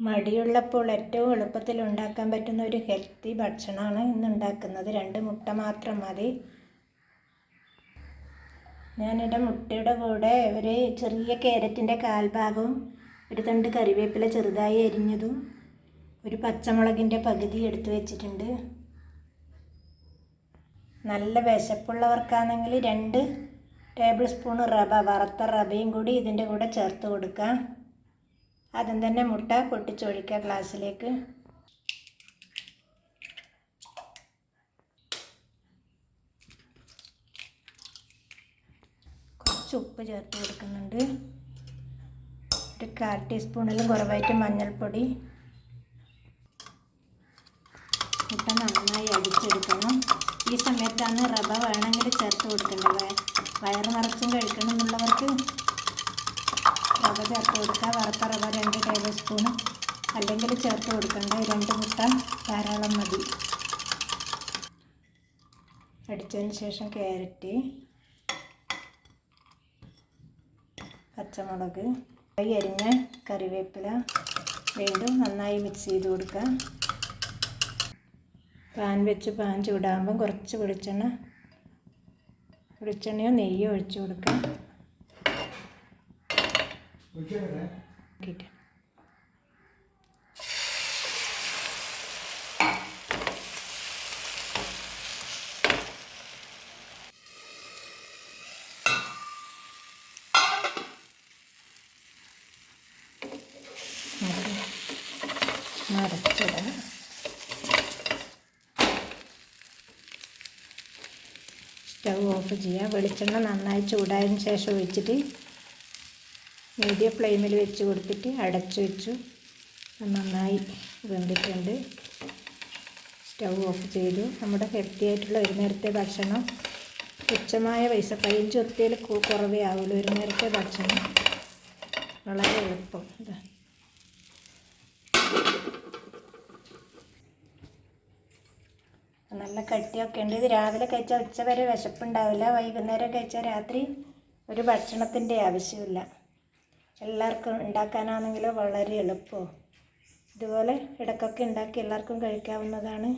മടിയുള്ളപ്പോൾ ഏറ്റവും എളുപ്പത്തിൽ ഉണ്ടാക്കാൻ പറ്റുന്ന ഒരു ഹെൽത്തി ഭക്ഷണമാണ് ഇന്ന് ഉണ്ടാക്കുന്നത് രണ്ട് മുട്ട മാത്രം മതി. ഞാനിവിടെ മുട്ടയുടെ കൂടെ ഒരു ചെറിയ ക്യാരറ്റിന്റെ കാൽഭാഗവും ഒരു തണ്ട് കറിവേപ്പില ചെറുതായി അരിഞ്ഞതും ഒരു പച്ചമുളകിന്റെ പകുതി എടുത്തു വെച്ചിട്ടുണ്ട്. നല്ല വിശപ്പുള്ളവർക്കാണെങ്കിൽ രണ്ട് ടേബിൾ സ്പൂൺ റവ വറുത്ത റവയും കൂടി ഇതിന്റെ കൂടെ ചേർത്ത് കൊടുക്കാം. ആദ്യം തന്നെ മുട്ട പൊട്ടിച്ചൊഴിക്കുക ഗ്ലാസ്സിലേക്ക്. കുറച്ച് ഉപ്പ് ചേർത്ത് കൊടുക്കുന്നുണ്ട്. ഒരു കാൽ ടീസ്പൂണിലും കുറവായിട്ട് മഞ്ഞൾപ്പൊടി. മുട്ട നന്നായി അടിച്ചെടുക്കണം. ഈ സമയത്താണ് റവ വേണമെങ്കിൽ ചേർത്ത് കൊടുക്കേണ്ടത്. വയറ് നിറച്ചും കഴിക്കണം എന്നുള്ളവർക്ക് റവ ചേർത്ത് കൊടുക്കുക. വറുത്ത റവ രണ്ട് ടേബിൾ സ്പൂണും അല്ലെങ്കിൽ ചേർത്ത് കൊടുക്കേണ്ട രണ്ട് മുട്ട ധാരാളം മതി. അടിച്ചതിന് ശേഷം ക്യാരറ്റ് പച്ചമുളക് കൈ അരിഞ്ഞ കറിവേപ്പില വീണ്ടും നന്നായി മിക്സ് ചെയ്ത് കൊടുക്കുക. പാൻ വെച്ച് പാൻ ചൂടാകുമ്പം കുറച്ച് വെളിച്ചെണ്ണ വെളിച്ചെണ്ണയോ നെയ്യോ ഒഴിച്ചു കൊടുക്കാം നോക്കിയിട്ട് സ്റ്റൗ ഓഫ് ചെയ്യുക വെളിച്ചെണ്ണ നന്നായി ചൂടായതിന് ശേഷം ഒഴിച്ചിട്ട് മീഡിയം ഫ്ലെയിമിൽ വെച്ച് കൊടുത്തിട്ട് അടച്ചു വെച്ചു. നന്നായി വെന്തിട്ടുണ്ട്. സ്റ്റൗ ഓഫ് ചെയ്തു. നമ്മുടെ ഹെൽത്തി ആയിട്ടുള്ള ഒരു നേരത്തെ ഭക്ഷണം. തുച്ഛമായ പൈസ പതിനഞ്ച് ഒത്തിയിൽ കുറവേ ആവുള്ളൂ. ഒരു നേരത്തെ ഭക്ഷണം. വളരെ എളുപ്പം. ഇതാ നല്ല കട്ടിയൊക്കെ ഉണ്ട്. ഇത് രാവിലെ കഴിച്ചാൽ ഉച്ച വരെ വിശപ്പുണ്ടാവില്ല. വൈകുന്നേരം കഴിച്ചാൽ രാത്രി ഒരു ഭക്ഷണത്തിന്റെ ആവശ്യമില്ല എല്ലാവർക്കും ഉണ്ടാക്കാനാണെങ്കിലും വളരെ എളുപ്പമാണ് ഇതുപോലെ ഇടയ്ക്കൊക്കെ ഉണ്ടാക്കി എല്ലാവർക്കും കഴിക്കാവുന്നതാണ്.